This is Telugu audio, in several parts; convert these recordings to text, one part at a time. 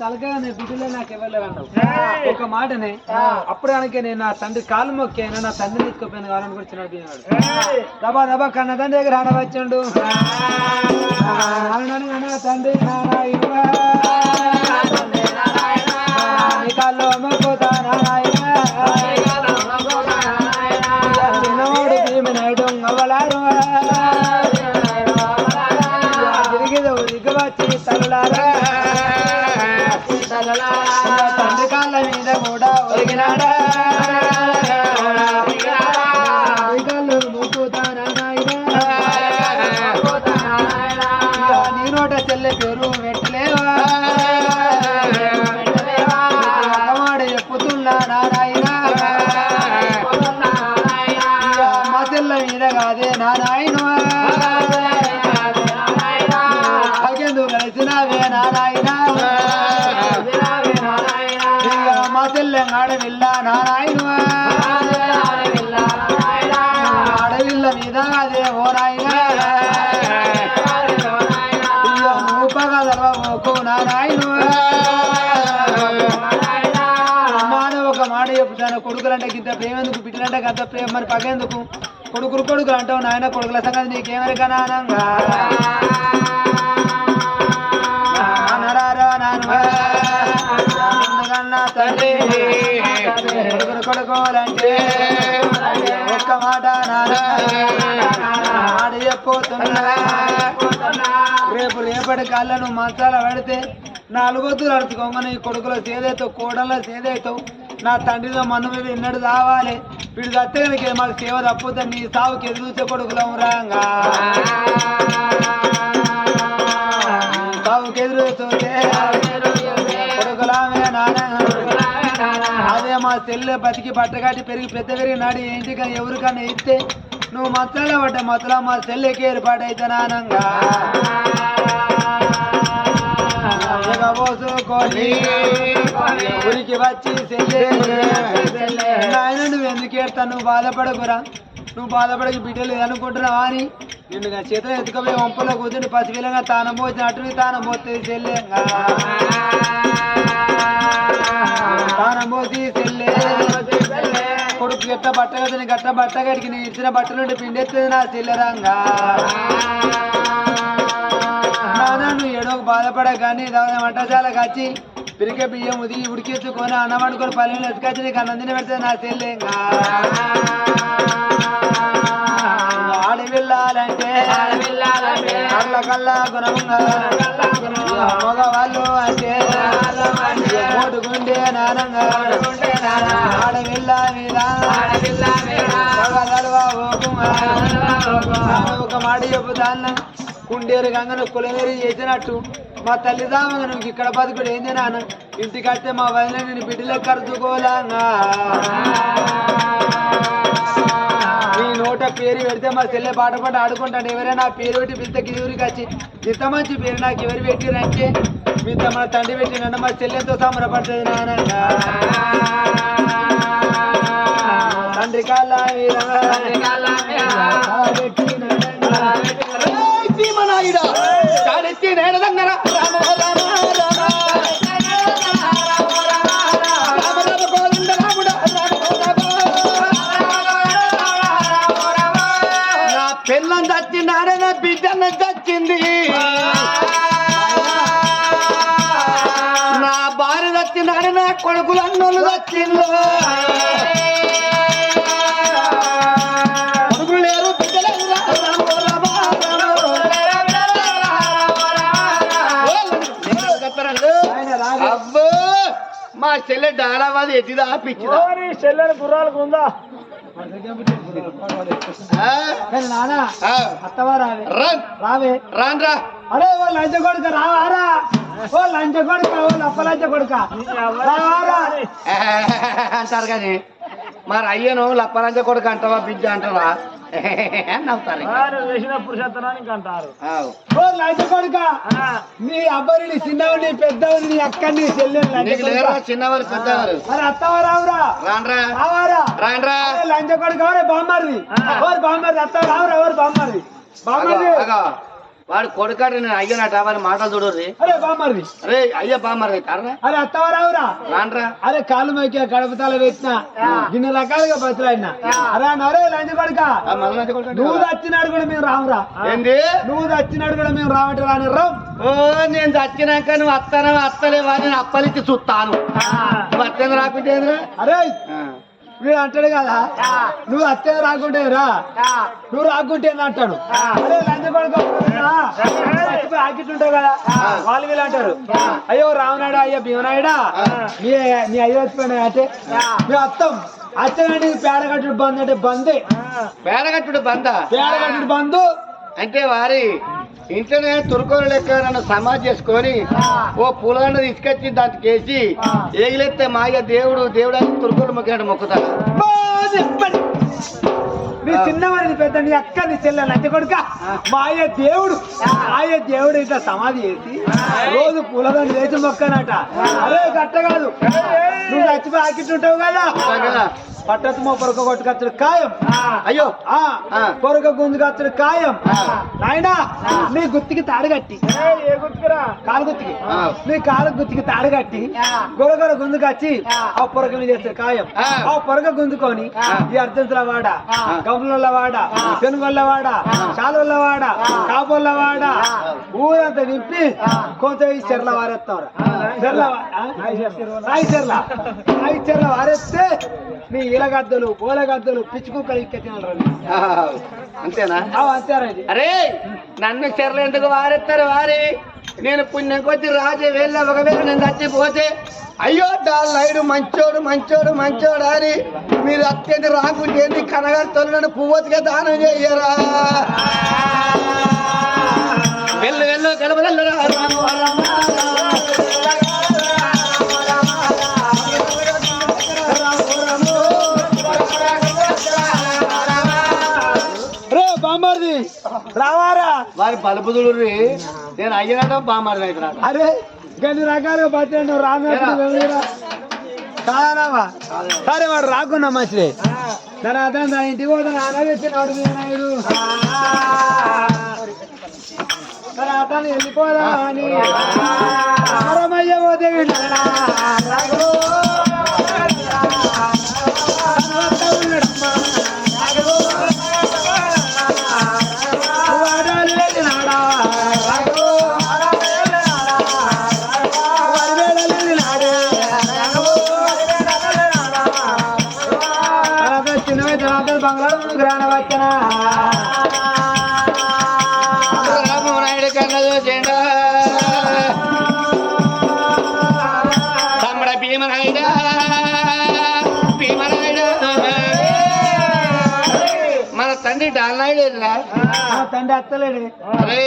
తలకాయ నేను బిడ్డలే నాకు ఇవ్వలేరు అన్నావు ఒక మాటనే. అప్పుడు కనుక నేను నా తండ్రి కాలు మొక్కాను నా తండ్రిని ఎత్తుకుపోయాను కావాలని కూడా చిన్న పిల్లవాడు. దబా దబా కన్న తండ్రి దగ్గర ఆడ వచ్చాడు తండ్రి మా చెల్ల మీద కాదే నారాయణ. అగెందు కలిసినవే నారాయణ. ఇక మా చెల్లె ఆడవిల్ల నారాయణ అడవిల్ల మీద అదే ఓ నాయన. ఇక నువ్వు పగలవా ఒక మాట చెప్తాను కొడుకులంటే గింత ప్రేమ ఎందుకు బిడ్డలంటే గంత ప్రేమ మరి పగేందుకు? కొడుకులు కొడుకులు అంటావు నాయన కొడుకుల సంగతి నీకేమని నానంగా నరారా నాన్న తండ్రి కొడుకులు కొడుకోవాలంటే ఒక్క మాట నాన్న మాట రేపు రేపటి కళ్ళను మంచాల పెడితే నాలుగొద్దులు అడుచుకోగా నీ కొడుకులో సేదైతావు కోడల్లో సేదైతావు నా తండ్రితో మన్ను మీద ఇన్నడు రావాలి వీడు దత్తగలిగే మాకు సేవ తప్పుతా నీ సావుకి ఎదురు చూసే కొడుకులం రాంగా. సావుకి ఎదురు చూసే కొడుకులామే అదే మా చెల్లె బతికి బట్టగాటి పెరిగి పెద్ద పెరిగి నాడు ఏంటి కానీ ఎవరికన్నా ఇస్తే నువ్వు మచ్చలో పడ్డ మచ్చలో మా చెల్లెకి ఏర్పాటైతే నానంగా ఊరికి వచ్చి నాయన నువ్వు ఎందుకు ఏడతావు నువ్వు బాధపడకురా నువ్వు బాధపడక బిడ్డలు అనుకుంటున్నావా అని నిన్ను చేతిలో ఎత్తుకపోయి వంపలో కూర్చుని పసిపిల్లగా తానం పోసిన అటువి తానం పోతుంది చెల్లెంగా తానం పోసి చెల్లె కొడుకు గట్ట బట్ట కదని గట్ట బట్ట కడికి నేను ఇచ్చిన బట్టలుండి నుండి నా చెల్లెరంగా నువ్వు ఏడో బాధపడ కానీ వంటశాల వచ్చి పిరిక బియ్యం ఉది ఉడికించుకొని అన్నం వండుకొని పల్లెలు ఎత్తుకొచ్చి నీకు అన్నం పెడితే నా చెల్లెంగా ఆడి వెళ్ళాలంటే కళ్ళ కల్లా గుణంగా మగవాళ్ళు అంటే మోటు గుండె నానంగా. ఆడ మీద ఒక మాట చెబుతాన్న కుండేరు గంగను కులమేరి చేసినట్టు. మా తల్లిదామంగా నువ్వు ఇక్కడ బతుకుడు ఏంది నాన్న? ఇంటికి వస్తే మా వదిన నేను బిడ్డలో కరుచుకోలాగా నీ నోట పేరు పెడితే మా చెల్లె పాట పాట ఆడుకుంటాను ఎవరైనా పేరు పెట్టి పిలితే గిరికి వచ్చి ఇంత మంచి పేరు నాకు ఎవరు పెట్టిరంటే? మీత మన తండ్రి పెట్టినన్న మా చెల్లెతో సంబరపడుతుంది నాన్న. తండ్రి కాళ్ళ ఆయన రాదు అబ్బో మా చెల్లె డాడావాది ఎట్టిదా పిచ్చిదా చెల్లెలు గుర్రాలకు ఉందా. అత్తవా రావే రావే రాన్ రా. అరే ఓ లంచ కొడుక రావారా? ఓ లంచ కొడుక ఓ లప్ప లంచ కొడుక. అంటారు కానీ మరి అయ్యను లప్పలంజ కొడుకు అంటావా బిడ్డ అంటారు. ఆవ్. ఓ లంచ కొడుక నీ అబ్బరిని చిన్నవుని పెద్దవుని నీ అక్కని చిన్నవారు పెద్దవారు మరి రావురా? లంచ కొడుక ఎవరే బామ్మర్ది. ఓరు బామ్మర్ది అత్తవా రావురా ఎవరు బామ్మర్ది. బామ్మర్ది. వాడు కొడుకాడు నేను అయ్యనట వాడి మాటలు చూడరు అరే బామ్మది అరే అయ్య బామ్మరి తారా అరే అత్తవరావురా. రాండ్రా అరే కాళ్ళు మైకి కడపతాల పెట్టిన ఇన్ని రకాలుగా బతులాడినా అరే కొడుక. మళ్ళీ లంచ కొడుకు నువ్వు చచ్చినాడు కూడా మేము రామురా. ఏంది? నువ్వు చచ్చినాడు కూడా మేము రామంటే రాని ఓ నేను చచ్చినాక నువ్వు అత్తనా అత్తలేవా నేను అప్పలిచ్చి చూస్తాను. నువ్వు అత్తని రాకుంటే? అరే. వీడు అంటాడు కదా నువ్వు అత్తే రాకుంటే రా నువ్వు రాకుంటే అంటాడు. ఆకిట్టుంటావు కదా. వాళ్ళు వీళ్ళు అంటారు అయ్యో రామనాయుడు అయ్యో భీమనాయుడా? నీ నీ అయ్యో వచ్చిపోయినా అంటే మేము అత్తం. అత్తనంటే పేడ కట్టుడు బంద్ అంటే బందే. పేడగట్టుడు బంద? పేడ కట్టుడు బంధు అంటే వారి ఇంట్లోనే తురుకోలు లెక్క నన్ను సమాజ్ చేసుకొని ఓ పూలదండ తీసుకొచ్చి దానికి వేసి ఏగిలెత్తే మాయ దేవుడు దేవుడు అని తురుకోలు మొక్కినట్టు మొక్కుతాడు. నీ చిన్నవారి పెద్ద నీ అక్క నీ చెల్లెలు అంటే కొడుక మాయ దేవుడు. మాయ దేవుడు ఇట్లా సమాధి చేసి రోజు పూలదండ లేచి మొక్కనట. అరే గట్ట కాదు. నువ్వు చచ్చిపోయి ఆకిట్టుంటావు కదా. కదా? పట్టత్తు మా పొరక కొట్టుకొచ్చుడు ఖాయం. అయ్యో. పొరక గుంజుకొచ్చుడు ఖాయం. ఆ. నాయనా నీ గుత్తికి తాడుగట్టి కాలు గుత్తికి. నీ కాలు గుత్తికి తాడుగట్టి గొడగొడ గుంజుకొచ్చి ఆ. పొరక మీద చేస్తారు ఖాయం. ఆ. పొరక గుంజుకొని ఈ అర్జంతుల వాడ గంపుల వాడ పెనుగొల్ల వాడ చాలుల వాడ కాపుల వాడ ఊరంతా నింపి కొంచెం ఈ చెర్ల వారేస్తాం చెర్ల చెర్ల. వారేస్తే నీ ఇలగద్దలు పూలగద్దలు పిచ్చి కుక్కలు ఇక్కెత్తినారు ఆ, అంతేనా? అంతేనండి అరే నన్ను చెర్లు ఎందుకు వారెత్తారు వారి? నేను పుణ్యం కొద్ది రాజే వెళ్ళ ఒకవేళ నేను చచ్చిపోతే అయ్యో డాలైడు మంచోడు మంచోడు మంచోడు అని మీరు అత్యంత రాకుంటే కనగా తొలను పువ్వతిగా దానం చెయ్యరా? వారి బలుపుదులు నేను అయ్యనడం బామారి అయితే అరే గన్ని రకాలుగా రాను కాదనావా? సరే వాడు రాకున్నా మంచిదే. అతను నా ఇంటికి నాన్న తెచ్చినాడు నాయుడు సరే అతను వెళ్ళిపోదా అని పోతే తండ్రి అత్తలేడు. అరే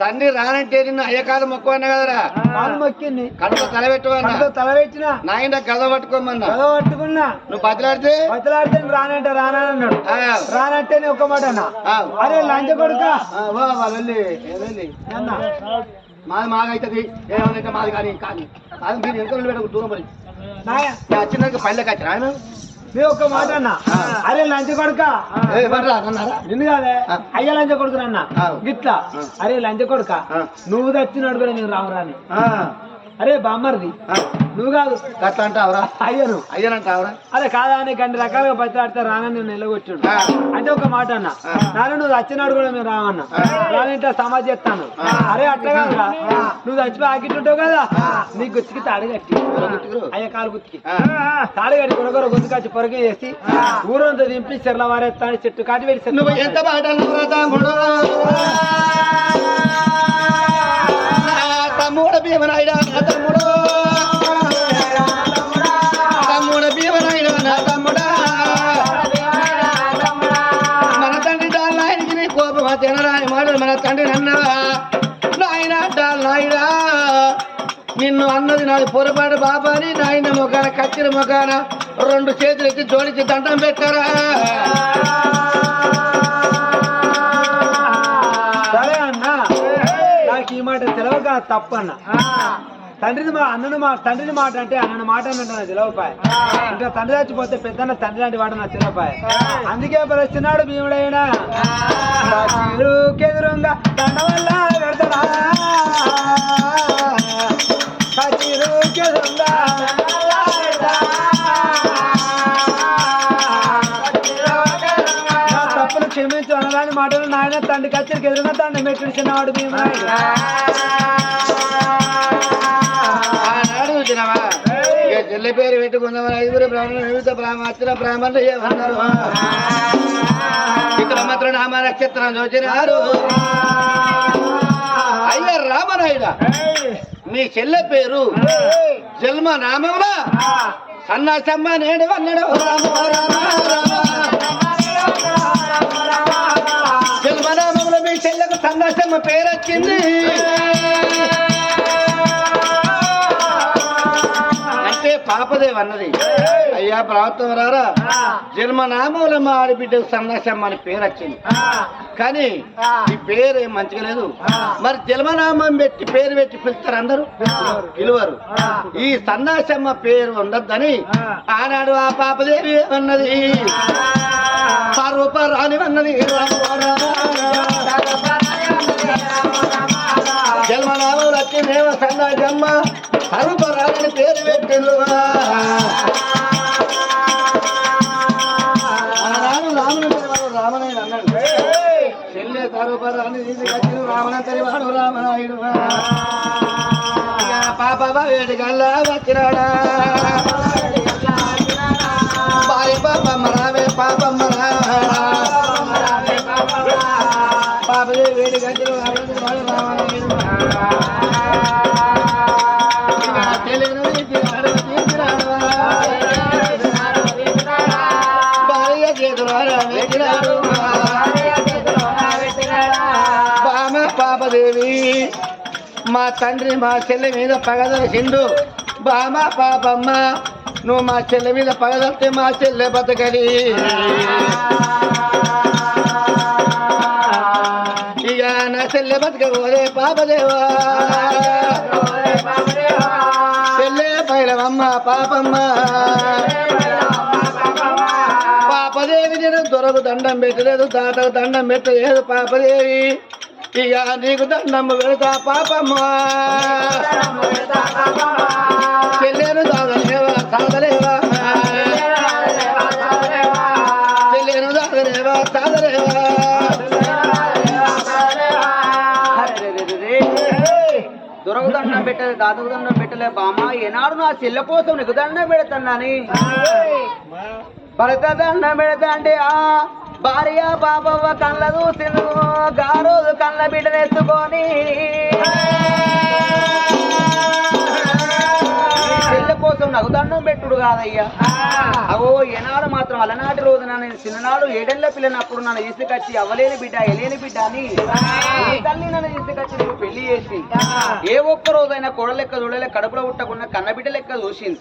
తండ్రి రానంటే నిన్ను అయ్యకాలు మొక్కువన్నా కదరా? కాలు మొక్కింది. కడుపు తలబెట్టువన్నా కడుపు తల పెట్టినా? నాయన గద పట్టుకోమన్నా? గద పట్టుకున్నా. నువ్వు బతిలాడితే? బతలాడితే రానంటే రానన్నాడు. రానంటే నీ ఒక్క మాట అన్నా. అరే లంచ కొడుక? అన్న. మాది మాగైతుంది ఏమన్నా మాది కానీ కానీ. మీరు ఎంత పెట్టకు దూరం నేను వచ్చినాక పల్లెకి వచ్చిన ఆయన నీ ఒక్క మాట అన్న. అరే లంచ కొడుక. నిన్ను కాదే. అయ్య లంచ కొడుకునన్న. గిట్లా. అరే లంచ కొడుక. నువ్వు తెచ్చినాడు కూడా నేను రావురాని అరే బామ్మర్ది. నువ్వు కాదు. అట్లా అంటావురా? అయ్యను. అయ్యనంటావురా అరే కాదా అని గంట రకాలుగా బతిలాడితే రానని నేను నిలగొచ్చాడు ఆ. అంటే ఒక మాట అన్న. నాన్న నువ్వు చచ్చినాడు కూడా మేము రావన్నా. రానంటే సమాజ్ చేస్తాను. అరే అట్లా కాదురా నువ్వు చచ్చిపోయి ఆకిట్టుంటావు కదా. నీ గుచ్చికి తాడు కట్టి? అయ్య కాలు ఆ. తాడు కట్టి కొనగొర గుంతుకొచ్చి పొరక చేసి ఊరంతా దింపి చెర్ల వారేస్తాను చెట్టు కాటి వెళ్ళి ఎంత అన్నావురా తమ్ముడు భీమనాయుడు తమ్ముడు నా తమ్ముడు తమ్ముడు భీమనాయుడు నా తమ్ముడా మన తండ్రి దాని నాయనకి నీ కోపం తినరాని మాటలు మన తండ్రి అన్నవా? నాయన డాల్ నాయుడా నిన్ను అన్నది నాది పొరపాటు బాబాని నాయన ముఖాన కచ్చిన ముఖాన రెండు చేతులు ఎత్తి జోడించి దండం పెట్టారా? తప్పన్న. తండ్రిని మా అన్నను మా తండ్రిని మాట అంటే అన్నను మాట అన్నట్టు నా తెలియపాయ ఇంకా తండ్రి చచ్చిపోతే పెద్దన్న తండ్రి లాంటి వాడు నా తెలియపాయ అందుకే పిలుస్తున్నాడు భీముడైనా. ఎదురుగా దండ వల్ల పెడతాడా మాటలు నాయన తండ్రి కచ్చరికి ఎదురుగా తండ్రి పెట్టించినవాడు చిన్నవాడు ఆనాడు వచ్చినవా చెల్లి పేరు పెట్టుకుందామని ఐదుగురు బ్రాహ్మణులు వివిధ బ్రాహ్మణ వచ్చిన బ్రాహ్మణులు ఏమన్నారు ఇక్కడ మాత్రం నామ నక్షత్రం చూసినారు అయ్యా రామనాయుడ మీ చెల్లె పేరు జన్మ నామముల సన్నాసమ్మ నేడు అన్నడు రామ రామ రామ రామ చెల్లెకు సన్నాసమ్మ పేరు వచ్చింది అంటే పాపదేవ్ అన్నది అయ్యా ప్రాప్తం రారా జన్మనామంలో మా ఆడబిడ్డకు సన్నాసమ్మ అని పేరు వచ్చింది కానీ ఈ పేరు ఏం మంచిగా లేదు మరి జన్మనామం పెట్టి పేరు పెట్టి పిలుస్తారు అందరూ పిలువరు ఈ సన్నాసమ్మ పేరు ఉండద్దని ఆనాడు ఆ పాపదేవి అన్నది రాని అన్నది జన్మనామం వచ్చిందేమో సన్నాసమ్మ స్వరూప రాని పేరు పెట్టిల్లు రాము రాముని వాడు రామనాయుడు అన్నాడు. చెల్లె తరుపరాని తీసుకొచ్చిన రామనంతరి వాడు రామనాయుడు. ఇక పాప వేడి గల్లా వచ్చినాడా? తండ్రి మా చెల్లె మీద పగదలిసిండు బామ పాపమ్మ నువ్వు మా చెల్లె మీద పగదలితే మా చెల్లె బతకది ఇక నా చెల్లె బతకపోదే పాపదేవా. చెల్లె పైలవమ్మ పాపమ్మ. పాపదేవి నేను దొరకు దండం పెట్టలేదు తాతకు దండం పెట్టలేదు పాపదేవి. ఇక నీకు దండం పెడతా పాపమ్మ చెల్లెను దాదలేవా సాదలేవా చెల్లెను దాదలేవా సాదలేవా దొరకు దండం పెట్టలే దాతకు దండం పెట్టలే బామ్మ ఏనాడు నా చెల్లె కోసం నీకు దండం పెడతానని. భరత దండం పెడతా అంటే ఆ భార్య పాపవ్వ కళ్ళ చూసిన గారోజు కళ్ళ బిడ్డ వేసుకొని కోసం పెట్టుడు కాదయ్యా. అగో ఏనాడు మాత్రం అలనాటి రోజున నేను చిన్ననాడు ఏడేళ్ళ పిల్లనప్పుడు నన్ను తీసుకొచ్చి అవ్వలేని బిడ్డ ఎలేని బిడ్డ అని తల్లి నన్ను తీసుకొచ్చి నువ్వు పెళ్ళి చేసి ఏ ఒక్క రోజైనా కొడ లెక్క చూడలే కడుపులో ఉట్టకుండా కన్న బిడ్డ లెక్క చూసింది.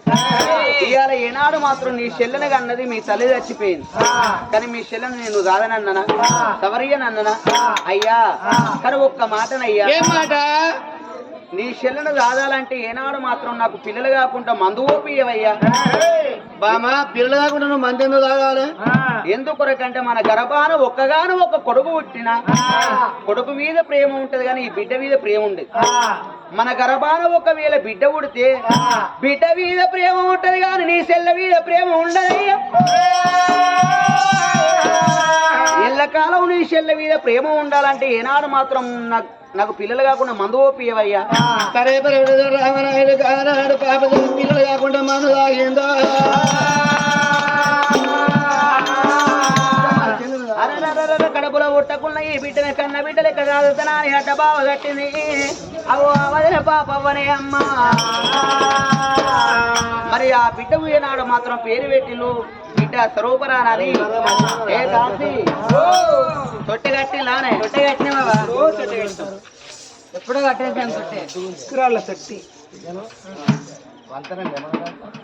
ఇవాళ ఏనాడు మాత్రం నీ చెల్లెని కన్నది మీ తల్లి చచ్చిపోయింది. కానీ మీ చెల్లెని నేను కాదనన్నా సవరియనన్నా అయ్యా కానీ ఒక్క మాటనయ్యా. మాట? నీ చెల్లెను కాదాలంటే ఏనాడు మాత్రం నాకు పిల్లలు కాకుండా మందు ఓపియవయ్యా బామా పిల్లలు కాకుండా నువ్వు మంది ఎందుకు తాగాలి? ఎందుకొరకంటే మన గర్భాన ఒక్కగాను ఒక కొడుకు పుట్టిన కొడుకు మీద ప్రేమ ఉంటది కానీ ఈ బిడ్డ మీద ప్రేమ ఉండదు. మన గర్భాన ఒకవేళ బిడ్డ ఉడితే బిడ్డ మీద ప్రేమ ఉంటది కానీ నీ చెల్ల మీద ప్రేమ ఉండదయ్యా. ఎల్లకాలం నీ చెల్ల మీద ప్రేమ ఉండాలంటే ఏనాడు మాత్రం నాకు నాకు పిల్లలు కాకుండా మందు ఓపియవయ్యా సరే పరవడు రామనాయుడు కానాడు పిల్లలు కాకుండా మందు తాగిందో? బిడ్డని కన్న బిడ్డ లెక్క కాదు తనాని అడ్డ బావ కట్టింది. అవో అవదిన పాపవ్వనే అమ్మ. మరి ఆ బిడ్డకు ఏనాడు మాత్రం పేరు పెట్టిల్లు బిడ్డ స్వరూపరానని ఏ కాసి తొట్టి కట్టిలానే తొట్టి కట్టినవా? ఎప్పుడో కట్టేసాను తొట్టి. ఇస్రాళ్ళ శక్తి.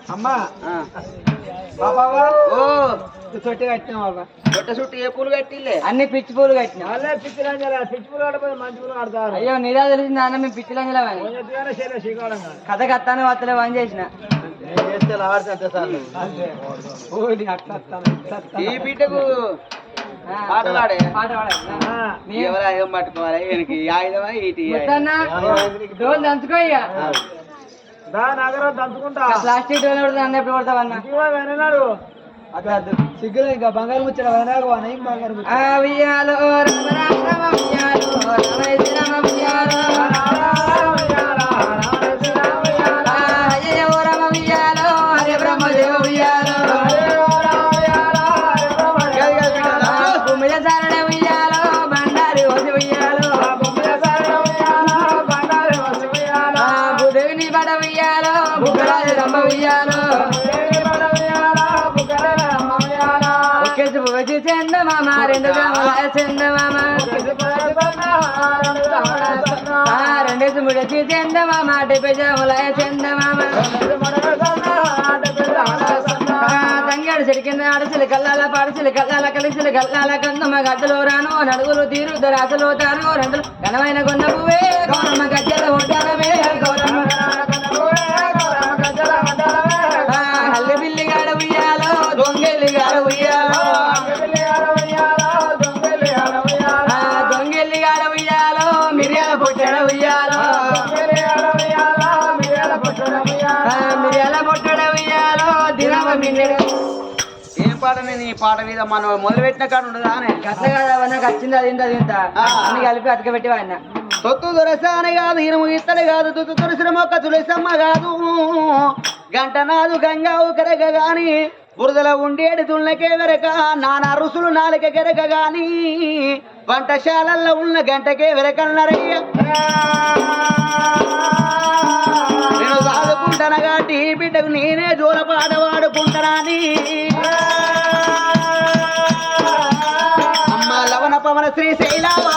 అమ్మా. ఆ. బాబావా ఓ. తొట్టి కట్టినాం బాబా కొట్ట చుట్టూ ఏ పూలు కట్టిల్లే? అన్ని పిచ్చి పూలు కట్టిన. వాళ్ళే పిచ్చి లంజల పిచ్చి పూలు ఆడిపోయి మంచి పూలు ఆడతారు. అయ్యో నీలా తెలిసింది అన్న మేము పిచ్చి లంజలమని కొంచెం ఎత్తుగానే చేయలే శ్రీకాళం కాదు. కథ కత్తాను వత్తలే అని చేసిన. ఈ బిడ్డకు పాటలాడే పాట ఎవరు ఆయుధం పట్టుకోవాలి? ఈయనకి ఆయుధమా ఇటు దంచుకో ఇక. దా నగరం దంచుకుంటా. ప్లాస్టిక్ డోర్ కొడతా అన్న ఎప్పుడు కొడతావన్నా? సిగ్గులు ఇంకా బంగారు ముచ్చట వైనాగు అని బంగారు ఉయ్యాలో రామ గ్రాముల మామ ఆ రెండేసి ముడచి చెంద మామ డెబ్బై జాముల చెంద మామ ఆ తంగాడు చెడి కింద కల్లాల పాడసిలి కల్లాల కలిసిలు కల్లాల కందమ్మ గడ్డలో రాను నడుగులు తీరు దరాసలో తాను. రెండు ఘనమైన కొన్న పువ్వే గౌరమ్మ గజ్జల ఉంటారమే గౌరమ్మ పొట్టెడ ఉయ్యాలో. మిరియాల పొట్టెడ ఉయ్యాలో. దినవ మిన్నెడ ఏం పాట నేను ఈ పాట మీద మనం మొదలు పెట్టిన కాడ ఉండదా అనే? కాదు వచ్చింది అది ఇంత అది ఇంత అన్ని కలిపి అతకబెట్టి వాడిన. సొత్తు దొరసాని కాదు ఇనుము ఇత్తడి కాదు తుత్తు తులసిన మొక్క తులసమ్మ కాదు. గంట నాదు గంగావు కరగ గాని బురదల ఉండేటి తుళ్ళకే వెరక నానా రుసులు నాలుక గెరక గాని వంటశాలల్లో ఉన్న గంటకే వెరకన్నరయ్య. నేను సాదుకుంటాను కాబట్టి బిడ్డకు నేనే జోలపాట వాడుకుంటానని అమ్మ లవణ పవన శ్రీశైలవాస